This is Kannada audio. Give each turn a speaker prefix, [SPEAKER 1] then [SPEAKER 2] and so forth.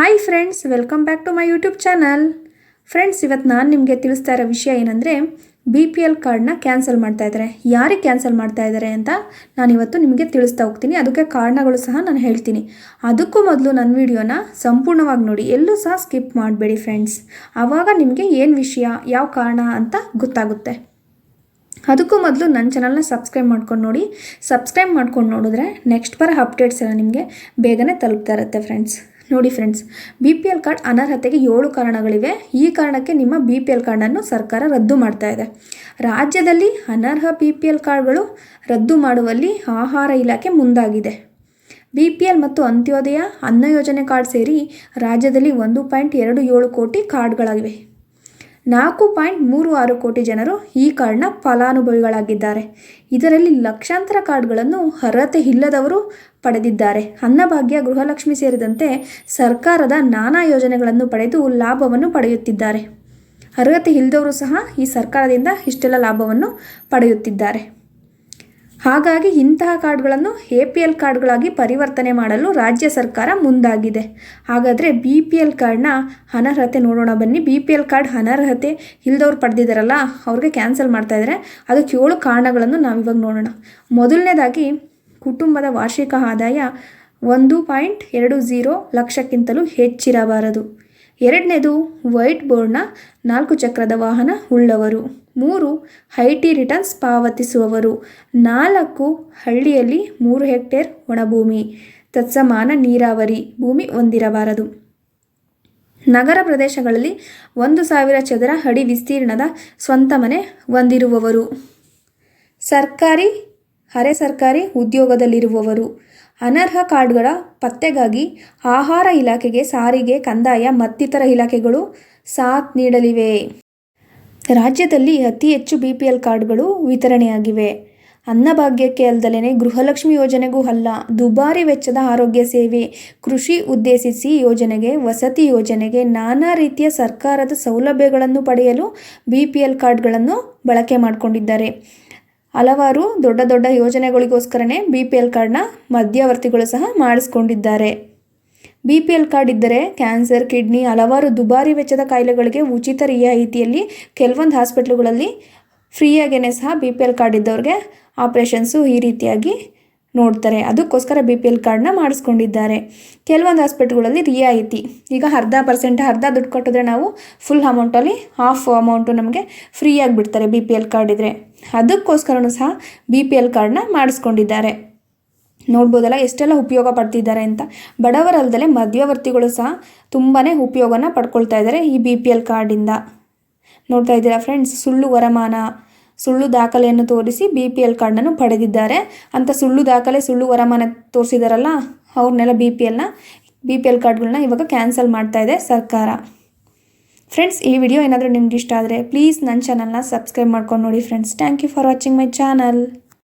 [SPEAKER 1] Hi friends welcome back to my YouTube channel friends ಇವತ್ತು ನಾನು ನಿಮಗೆ ತಿಳಿಸ್ತಾ ಇರೋ ವಿಷಯ ಏನಂದರೆ ಬಿ ಪಿ ಎಲ್ ಕಾರ್ಡ್ನ ಕ್ಯಾನ್ಸಲ್ ಮಾಡ್ತಾ ಇದ್ದಾರೆ. ಯಾರಿಗೆ ಕ್ಯಾನ್ಸಲ್ ಮಾಡ್ತಾ ಇದ್ದಾರೆ ಅಂತ ನಾನು ಇವತ್ತು ನಿಮಗೆ ತಿಳಿಸ್ತಾ ಹೋಗ್ತೀನಿ. ಅದಕ್ಕೆ ಕಾರಣಗಳು ಸಹ ನಾನು ಹೇಳ್ತೀನಿ. ಅದಕ್ಕೂ ಮೊದಲು ನನ್ನ ವಿಡಿಯೋನ ಸಂಪೂರ್ಣವಾಗಿ ನೋಡಿ. ಎಲ್ಲೂ ಸಹ ಸ್ಕಿಪ್ ಮಾಡಬೇಡಿ ಫ್ರೆಂಡ್ಸ್ ಆವಾಗ ನಿಮಗೆ ಏನು ವಿಷಯ, ಯಾವ ಕಾರಣ ಅಂತ ಗೊತ್ತಾಗುತ್ತೆ. ಅದಕ್ಕೂ ಮೊದಲು ನನ್ನ ಚಾನಲ್ನ ಸಬ್ಸ್ಕ್ರೈಬ್ ಮಾಡ್ಕೊಂಡು ನೋಡಿ. ಸಬ್ಸ್ಕ್ರೈಬ್ ಮಾಡ್ಕೊಂಡು ನೋಡಿದ್ರೆ ನೆಕ್ಸ್ಟ್ ಬರೋ ಅಪ್ಡೇಟ್ಸ್ ಎಲ್ಲ ನಿಮಗೆ ಬೇಗನೆ ತಲುಪ್ತಾ ಇರುತ್ತೆ ಫ್ರೆಂಡ್ಸ್ ನೋಡಿ friends B P L card ಅನರ್ಹತೆಗೆ ಏಳು ಕಾರಣಗಳಿವೆ. ಈ ಕಾರಣಕ್ಕೆ ನಿಮ್ಮ ಬಿ ಪಿ ಎಲ್ ಕಾರ್ಡನ್ನು ಸರ್ಕಾರ ರದ್ದು ಮಾಡ್ತಾ ಇದೆ. ರಾಜ್ಯದಲ್ಲಿ ಅನರ್ಹ ಬಿ ಪಿ ಎಲ್ ಕಾರ್ಡ್ಗಳು ರದ್ದು ಮಾಡುವಲ್ಲಿ ಆಹಾರ ಇಲಾಖೆ ಮುಂದಾಗಿದೆ. ಬಿ ಪಿ ಎಲ್ ಮತ್ತು ಅಂತ್ಯೋದಯ ಅನ್ನ ಯೋಜನೆ ಕಾರ್ಡ್ ಸೇರಿ ರಾಜ್ಯದಲ್ಲಿ ಒಂದು ಪಾಯಿಂಟ್ ಎರಡು ಏಳು ಕೋಟಿ ಕಾರ್ಡ್ಗಳಾಗಿವೆ ನಾಲ್ಕು ಪಾಯಿಂಟ್ ಮೂರು ಆರು ಕೋಟಿ ಜನರು ಈ ಕಾರ್ಡ್ನ ಫಲಾನುಭವಿಗಳಾಗಿದ್ದಾರೆ. ಇದರಲ್ಲಿ ಲಕ್ಷಾಂತರ ಕಾರ್ಡ್ಗಳನ್ನು ಅರ್ಹತೆ ಇಲ್ಲದವರು ಪಡೆದಿದ್ದಾರೆ. ಅನ್ನಭಾಗ್ಯ, ಗೃಹಲಕ್ಷ್ಮಿ ಸೇರಿದಂತೆ ಸರ್ಕಾರದ ನಾನಾ ಯೋಜನೆಗಳನ್ನು ಪಡೆದು ಲಾಭವನ್ನು ಪಡೆಯುತ್ತಿದ್ದಾರೆ. ಅರ್ಹತೆ ಇಲ್ಲದವರು ಸಹ ಈ ಸರ್ಕಾರದಿಂದ ಇಷ್ಟೆಲ್ಲ ಲಾಭವನ್ನು ಪಡೆಯುತ್ತಿದ್ದಾರೆ. ಹಾಗಾಗಿ ಇಂತಹ ಕಾರ್ಡ್ಗಳನ್ನು ಎ ಪಿ ಎಲ್ ಕಾರ್ಡ್ಗಳಾಗಿ ಪರಿವರ್ತನೆ ಮಾಡಲು ರಾಜ್ಯ ಸರ್ಕಾರ ಮುಂದಾಗಿದೆ. ಹಾಗಾದರೆ ಬಿ ಪಿ ಎಲ್ ಕಾರ್ಡ್ನ ಅನರ್ಹತೆ ನೋಡೋಣ ಬನ್ನಿ. ಬಿ ಪಿ ಎಲ್ ಕಾರ್ಡ್ ಅನರ್ಹತೆ ಇಲ್ದವ್ರು ಪಡೆದಿದ್ದಾರಲ್ಲ ಅವ್ರಿಗೆ ಕ್ಯಾನ್ಸಲ್ ಮಾಡ್ತಾ ಇದ್ದಾರೆ ಅದಕ್ಕೆ ಏಳು ಕಾರಣಗಳನ್ನು ನಾವು ಇವಾಗ ನೋಡೋಣ. ಮೊದಲನೇದಾಗಿ ಕುಟುಂಬದ ವಾರ್ಷಿಕ ಆದಾಯ ಒಂದು ಪಾಯಿಂಟ್ ಎರಡು ಝೀರೋ ಲಕ್ಷಕ್ಕಿಂತಲೂ ಹೆಚ್ಚಿರಬಾರದು. ಎರಡನೇದು ವೈಟ್ ಬೋರ್ಡ್ನ ನಾಲ್ಕು ಚಕ್ರದ ವಾಹನ ಉಳ್ಳವರು. ಮೂರು ಐ ಟಿ ರಿಟರ್ನ್ಸ್ ಪಾವತಿಸುವವರು. ನಾಲ್ಕು, ಹಳ್ಳಿಯಲ್ಲಿ ಮೂರು ಹೆಕ್ಟೇರ್ ಒಣಭೂಮಿ. ತತ್ಸಮಾನ ನೀರಾವರಿ, ಭೂಮಿ ಹೊಂದಿರಬಾರದು. ನಗರ ಪ್ರದೇಶಗಳಲ್ಲಿ ಒಂದು ಸಾವಿರ ಚದರ ಅಡಿ ವಿಸ್ತೀರ್ಣದ ಸ್ವಂತ ಮನೆ ಹೊಂದಿರುವವರು. ಸರ್ಕಾರಿ ಅರೆ ಸರ್ಕಾರಿ ಉದ್ಯೋಗದಲ್ಲಿರುವವರು. ಅನರ್ಹ ಕಾರ್ಡ್ಗಳ ಪತ್ತೆಗಾಗಿ ಆಹಾರ ಇಲಾಖೆಗೆ ಸಾರಿಗೆ, ಕಂದಾಯ, ಮತ್ತಿತರ ಇಲಾಖೆಗಳು ಸಾಥ್ ನೀಡಲಿವೆ. ರಾಜ್ಯದಲ್ಲಿ ಅತಿ ಹೆಚ್ಚು ಬಿ ಪಿ ಎಲ್ ಕಾರ್ಡ್ಗಳು ವಿತರಣೆಯಾಗಿವೆ. ಅನ್ನಭಾಗ್ಯಕ್ಕೆ ಅಲ್ಲದಲೇ ಗೃಹಲಕ್ಷ್ಮಿ ಯೋಜನೆಗೂ ಅಲ್ಲ, ದುಬಾರಿ ವೆಚ್ಚದ ಆರೋಗ್ಯ ಸೇವೆ, ಕೃಷಿ ಉದ್ದೇಶಿಸಿ ಯೋಜನೆಗೆ, ವಸತಿ ಯೋಜನೆಗೆ ನಾನಾ ರೀತಿಯ ಸರ್ಕಾರದ ಸೌಲಭ್ಯಗಳನ್ನು ಪಡೆಯಲು ಬಿ ಪಿ ಎಲ್ ಕಾರ್ಡ್ಗಳನ್ನು ಬಳಕೆ ಮಾಡಿಕೊಂಡಿದ್ದಾರೆ. ಹಲವಾರು ದೊಡ್ಡ ದೊಡ್ಡ ಯೋಜನೆಗಳಿಗೋಸ್ಕರನೇ ಬಿ ಪಿ ಎಲ್ ಕಾರ್ಡ್ನ ಮಧ್ಯವರ್ತಿಗಳು ಸಹ ಮಾಡಿಸ್ಕೊಂಡಿದ್ದಾರೆ. ಬಿ ಪಿ ಎಲ್ ಕಾರ್ಡ್ ಇದ್ದರೆ ಕ್ಯಾನ್ಸರ್ ಕಿಡ್ನಿ ಹಲವಾರು ದುಬಾರಿ ವೆಚ್ಚದ ಕಾಯಿಲೆಗಳಿಗೆ ಉಚಿತ ರಿಯಾಯಿತಿಯಲ್ಲಿ ಕೆಲವೊಂದು ಹಾಸ್ಪಿಟ್ಲುಗಳಲ್ಲಿ ಫ್ರೀಯಾಗೇ ಸಹ ಬಿ ಪಿ ಎಲ್ ಕಾರ್ಡ್ ಇದ್ದವ್ರಿಗೆ ಆಪ್ರೇಷನ್ಸು ಈ ರೀತಿಯಾಗಿ ನೋಡ್ತಾರೆ. ಅದಕ್ಕೋಸ್ಕರ ಬಿ ಪಿ ಎಲ್ ಕಾರ್ಡ್ನ ಮಾಡಿಸ್ಕೊಂಡಿದ್ದಾರೆ. ಕೆಲವೊಂದು ಹಾಸ್ಪಿಟ್ಲ್ಗಳಲ್ಲಿ ರಿಯಾಯಿತಿ ಈಗ ಅರ್ಧ ಪರ್ಸೆಂಟ್ ಅರ್ಧ ದುಡ್ಡು ಕೊಟ್ಟಿದ್ರೆ ನಾವು ಫುಲ್ ಅಮೌಂಟಲ್ಲಿ ಹಾಫ್ ಅಮೌಂಟು ನಮಗೆ ಫ್ರೀಯಾಗಿ ಬಿಡ್ತಾರೆ ಬಿ ಪಿ ಎಲ್ ಕಾರ್ಡ್ ಇದ್ದರೆ ಅದಕ್ಕೋಸ್ಕರನೂ ಸಹ ಬಿ ಪಿ ಎಲ್ ಕಾರ್ಡ್ನ ಮಾಡಿಸ್ಕೊಂಡಿದ್ದಾರೆ. ನೋಡ್ಬೋದಲ್ಲ ಎಷ್ಟೆಲ್ಲ ಉಪಯೋಗ ಪಡ್ತಿದ್ದಾರೆ ಅಂತ. ಬಡವರಲ್ಲದೆ ಮಧ್ಯವರ್ತಿಗಳು ಸಹ ತುಂಬಾ ಉಪಯೋಗನ ಪಡ್ಕೊಳ್ತಾ ಇದ್ದಾರೆ ಈ ಬಿ ಪಿ ಎಲ್ ಕಾರ್ಡಿಂದ ನೋಡ್ತಾ ಇದ್ದೀರಾ ಫ್ರೆಂಡ್ಸ್ ಸುಳ್ಳು ವರಮಾನ. ಸುಳ್ಳು ದಾಖಲೆಯನ್ನು ತೋರಿಸಿ ಬಿ ಪಿ ಎಲ್ ಕಾರ್ಡನ್ನು ಪಡೆದಿದ್ದಾರೆ. ಅಂತ ಸುಳ್ಳು ದಾಖಲೆ, ಸುಳ್ಳು ವರಮಾನ ತೋರಿಸಿದಾರಲ್ಲ, ಅವ್ರನ್ನೆಲ್ಲ ಬಿ ಪಿ ಎಲ್ನ ಬಿ ಪಿ ಎಲ್ ಕಾರ್ಡ್ಗಳನ್ನ ಇವಾಗ ಕ್ಯಾನ್ಸಲ್ ಮಾಡ್ತಾ ಇದೆ ಸರ್ಕಾರ. ಫ್ರೆಂಡ್ಸ್ ಈ ವಿಡಿಯೋ ಏನಾದರೂ ನಿಮ್ಗೆ ಇಷ್ಟ ಆದರೆ ಪ್ಲೀಸ್ ನನ್ನ ಚಾನಲ್ನ ಸಬ್ಸ್ಕ್ರೈಬ್ ಮಾಡ್ಕೊಂಡು ನೋಡಿ friends thank you for watching my channel